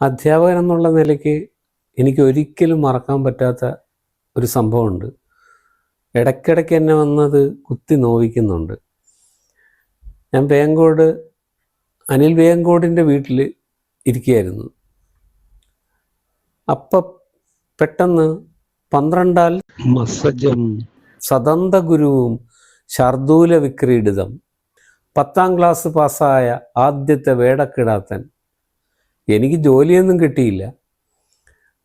അധ്യാപകൻ എന്നുള്ള നിലയ്ക്ക് എനിക്ക് ഒരിക്കലും മറക്കാൻ പറ്റാത്ത ഒരു സംഭവമുണ്ട്. ഇടയ്ക്കിടയ്ക്ക് എന്നെ വന്നത് കുത്തി നോവിക്കുന്നുണ്ട്. ഞാൻ വേങ്കോട് അനിൽ വേങ്കോടിന്റെ വീട്ടിൽ ഇരിക്കുകയായിരുന്നു. അപ്പം പെട്ടെന്ന് പന്ത്രണ്ടാൽ മസജം സദന്ത ഗുരുവും ശർദൂല വിക്രീഡിതം പത്താം ക്ലാസ് പാസ്സായ ആദ്യത്തെ വേടക്കിടാത്തൻ എനിക്ക് ജോലിയൊന്നും കിട്ടിയില്ല.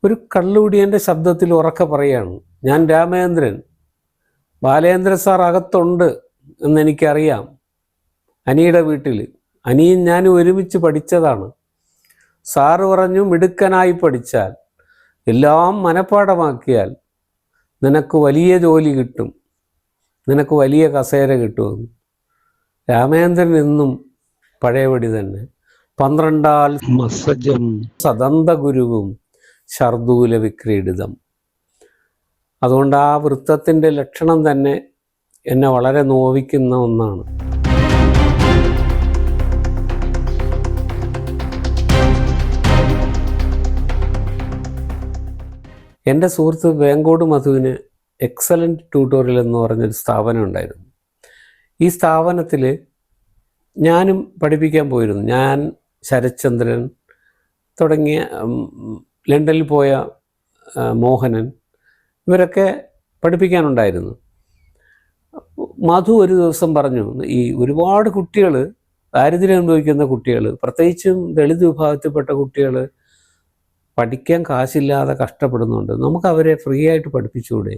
ഒരു കള്ളുകുടിയന്റെ ശബ്ദത്തിൽ ഉറക്കെ പറയാണ് ഞാൻ രാമേന്ദ്രൻ ബാലേന്ദ്രൻ സാർ അകത്തുണ്ട് എന്നെനിക്കറിയാം അനിയുടെ വീട്ടിൽ. അനിയും ഞാനും ഒരുമിച്ച് പഠിച്ചതാണ്. സാറ് പറഞ്ഞു മിടുക്കനായി പഠിച്ചാൽ എല്ലാം മനഃപ്പാടമാക്കിയാൽ നിനക്ക് വലിയ ജോലി കിട്ടും. നിനക്ക് വലിയ കസേര കിട്ടുമെന്ന് രാമേന്ദ്രൻ എന്നും പഴയപടി തന്നെ. പന്ത്രണ്ടാൽ മസജം സദന്ത ഗുരുവും ശർദൂല വിക്രീഡിതം അതുകൊണ്ട് ആ വൃത്തത്തിന്റെ ലക്ഷണം തന്നെ എന്നെ വളരെ നോവിക്കുന്ന ഒന്നാണ്. എന്റെ സുഹൃത്ത് വേങ്കോട് മധുവിന് എക്സലന്റ് ട്യൂട്ടോറിയൽ എന്ന് പറഞ്ഞൊരു സ്ഥാപനം ഉണ്ടായിരുന്നു. ഈ സ്ഥാപനത്തിൽ ഞാനും പഠിപ്പിക്കാൻ പോയിരുന്നു. ഞാൻ ശരത്ചന്ദ്രൻ തുടങ്ങിയ ലണ്ടനിൽ പോയ മോഹനൻ ഇവരൊക്കെ പഠിപ്പിക്കാനുണ്ടായിരുന്നു. മധു ഒരു ദിവസം പറഞ്ഞു ഈ ഒരുപാട് കുട്ടികൾ ദാരിദ്ര്യം അനുഭവിക്കുന്ന കുട്ടികൾ പ്രത്യേകിച്ചും ദളിത് വിഭാഗത്തിൽപ്പെട്ട കുട്ടികൾ പഠിക്കാൻ കാശില്ലാതെ കഷ്ടപ്പെടുന്നുണ്ട്. നമുക്ക് അവരെ ഫ്രീ ആയിട്ട് പഠിപ്പിച്ചുകൂടെ?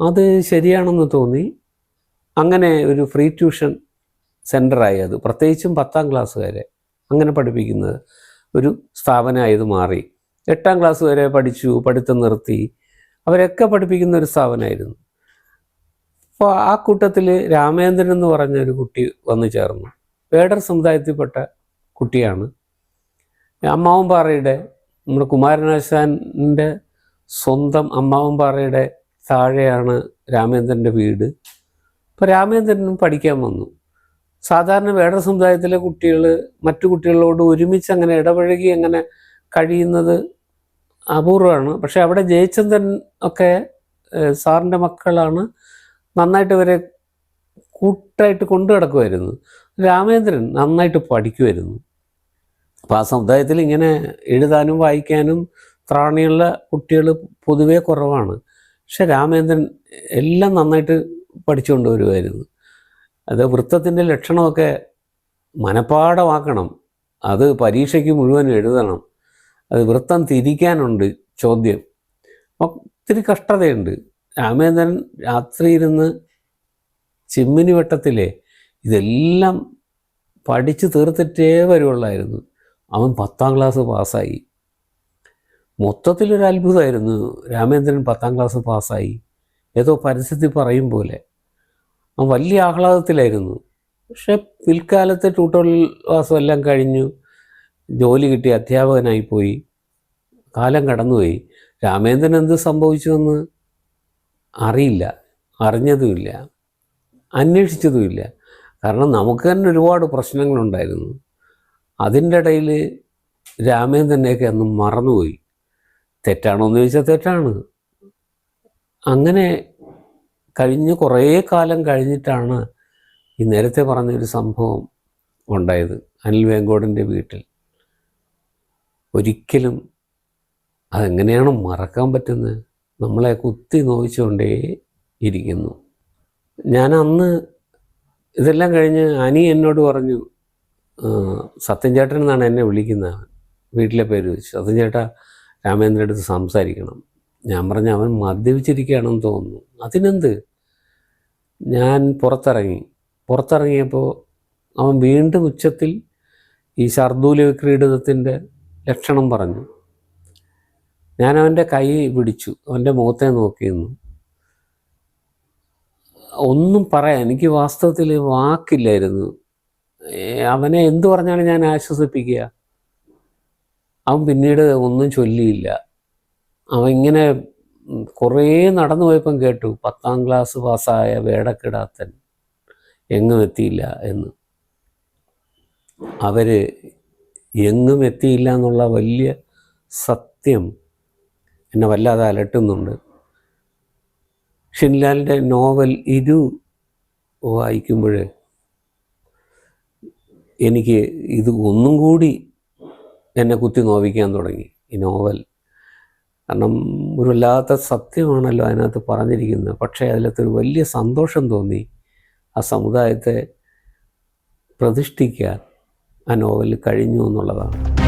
അത് ശരിയാണെന്ന് തോന്നി. അങ്ങനെ ഒരു ഫ്രീ ട്യൂഷൻ സെന്ററായി അത്. പ്രത്യേകിച്ചും പത്താം ക്ലാസ്സുകാരെ അങ്ങനെ പഠിപ്പിക്കുന്നത് ഒരു സ്ഥാപനമായത് മാറി. എട്ടാം ക്ലാസ് വരെ പഠിച്ചു പഠിത്തം നിർത്തി. അവരൊക്കെ പഠിപ്പിക്കുന്ന ഒരു സ്ഥാപനമായിരുന്നു. അപ്പോൾ ആ കൂട്ടത്തിൽ രാമേന്ദ്രൻ എന്ന് പറഞ്ഞ ഒരു കുട്ടി വന്നു ചേർന്നു. വേടർ സമുദായത്തിൽപ്പെട്ട കുട്ടിയാണ്. അമ്മാവും അമ്മാവൻപാറയുടെ നമ്മുടെ കുമാരനാശാന്റെ സ്വന്തം അമ്മാവും അമ്മാവൻപാറയുടെ താഴെയാണ് രാമേന്ദ്രന്റെ വീട്. അപ്പോൾ രാമേന്ദ്രനും പഠിക്കാൻ വന്നു. സാധാരണ വേടർ സമുദായത്തിലെ കുട്ടികൾ മറ്റു കുട്ടികളോട് ഒരുമിച്ച് അങ്ങനെ ഇടപഴകി അങ്ങനെ കഴിയുന്നത് അപൂർവമാണ്. പക്ഷെ അവിടെ ജയചന്ദ്രൻ ഒക്കെ സാറിന്റെ മക്കളാണ് നന്നായിട്ട് ഇവരെ കൂട്ടായിട്ട് കൊണ്ടു കിടക്കുമായിരുന്നു രാമേന്ദ്രൻ നന്നായിട്ട് പഠിക്കുമായിരുന്നു. അപ്പോൾ ആ സമുദായത്തിൽ ഇങ്ങനെ എഴുതാനും വായിക്കാനും ത്രാണിയുള്ള കുട്ടികൾ പൊതുവേ കുറവാണ്. പക്ഷെ രാമേന്ദ്രൻ എല്ലാം നന്നായിട്ട് പഠിച്ചുകൊണ്ട് വരുമായിരുന്നു. അത് വൃത്തത്തിന്റെ ലക്ഷണമൊക്കെ മനപ്പാടമാക്കണം അത് പരീക്ഷയ്ക്ക് മുഴുവൻ എഴുതണം. അത് വൃത്തം തിരിക്കാനുണ്ട് ചോദ്യം. ഒത്തിരി കഷ്ടതയുണ്ട്. രാമേന്ദ്രൻ രാത്രി ഇരുന്ന് ചിമ്മിനി വട്ടത്തിലെ ഇതെല്ലാം പഠിച്ചു തീർത്തിട്ടേ വരുവുള്ളായിരുന്നു. അവൻ പത്താം ക്ലാസ് പാസ്സായി. മൊത്തത്തിലൊരു അത്ഭുതമായിരുന്നു രാമേന്ദ്രൻ പത്താം ക്ലാസ് പാസ്സായി. ഏതോ പരസ്യത്തിൽ പറയും പോലെ. വലിയ ആഹ്ലാദത്തിലായിരുന്നു. പക്ഷെ പിൽക്കാലത്തെ ട്യൂട്ടോറിയൽ വാസം എല്ലാം കഴിഞ്ഞു. ജോലി കിട്ടി അധ്യാപകനായി പോയി. കാലം കടന്നുപോയി. രാമേന്ദ്രൻ എന്ത് സംഭവിച്ചുവെന്ന് അറിയില്ല. അറിഞ്ഞതുമില്ല. അന്വേഷിച്ചതുമില്ല. കാരണം നമുക്ക് തന്നെ ഒരുപാട് പ്രശ്നങ്ങളുണ്ടായിരുന്നു. അതിന്റെ ഇടയിൽ രാമേന്ദ്രനെയൊക്കെ അന്ന് മറന്നുപോയി. തെറ്റാണോ എന്ന് ചോദിച്ചാൽ തെറ്റാണ്. അങ്ങനെ കഴിഞ്ഞ് കുറേ കാലം കഴിഞ്ഞിട്ടാണ് ഈ നേരത്തെ പറഞ്ഞൊരു സംഭവം ഉണ്ടായത്. അനിൽ വേങ്കോടിന്റെ വീട്ടിൽ. ഒരിക്കലും അതെങ്ങനെയാണ് മറക്കാൻ പറ്റുന്നത്? നമ്മളെ കുത്തി നോവിച്ചുകൊണ്ടേ ഇരിക്കുന്നു. ഞാൻ അന്ന് ഇതെല്ലാം കഴിഞ്ഞ് അനി എന്നോട് പറഞ്ഞു സത്യൻ ചേട്ടൻ എന്നാണ് എന്നെ വിളിക്കുന്നത്? വീട്ടിലെ പേര് വെച്ച്. സത്യൻ ചേട്ടാ രാമേന്ദ്രന്റെ അടുത്ത് സംസാരിക്കണം. ഞാൻ പറഞ്ഞ അവൻ മദ്യപിച്ചിരിക്കുകയാണെന്ന് തോന്നുന്നു. അതിനെന്ത്? ഞാൻ പുറത്തിറങ്ങി. പുറത്തിറങ്ങിയപ്പോൾ അവൻ വീണ്ടും ഉച്ചത്തിൽ ഈ ശർദൂല വിക്രീഡിതത്തിന്റെ ലക്ഷണം പറഞ്ഞു. ഞാൻ അവന്റെ കൈ പിടിച്ചു. അവന്റെ മുഖത്തെ നോക്കിയിരുന്നു. ഒന്നും പറയാൻ എനിക്ക് വാസ്തവത്തിൽ വാക്കില്ലായിരുന്നു. അവനെ എന്തു പറഞ്ഞാലും ഞാൻ ആശ്വസിപ്പിക്കുക. അവൻ പിന്നീട് ഒന്നും ചൊല്ലിയില്ല. അവൻ ഇങ്ങനെ കുറേ നടന്നു പോയപ്പം കേട്ടു പത്താം ക്ലാസ് പാസ്സായ വേടക്കിടാത്തൻ എങ്ങും എത്തിയില്ല എന്ന്. അവർ എങ്ങും എത്തിയില്ല എന്നുള്ള വലിയ സത്യം എന്നെ വല്ലാതെ അലട്ടുന്നുണ്ട്. ഷിൻലാലിന്റെ നോവൽ ഇരു വായിക്കുമ്പോൾ എനിക്ക് ഇത് ഒന്നും കൂടി എന്നെ കുത്തി നോവിക്കാൻ തുടങ്ങി ഈ നോവൽ. കാരണം ഒരു വല്ലാത്ത സത്യമാണല്ലോ അതിനകത്ത് പറഞ്ഞിരിക്കുന്നത്. പക്ഷേ അതിലത്തൊരു വലിയ സന്തോഷം തോന്നി ആ സമുദായത്തെ പ്രതിഷ്ഠിക്കാൻ ആ നോവലിൽ കഴിഞ്ഞു എന്നുള്ളതാണ്.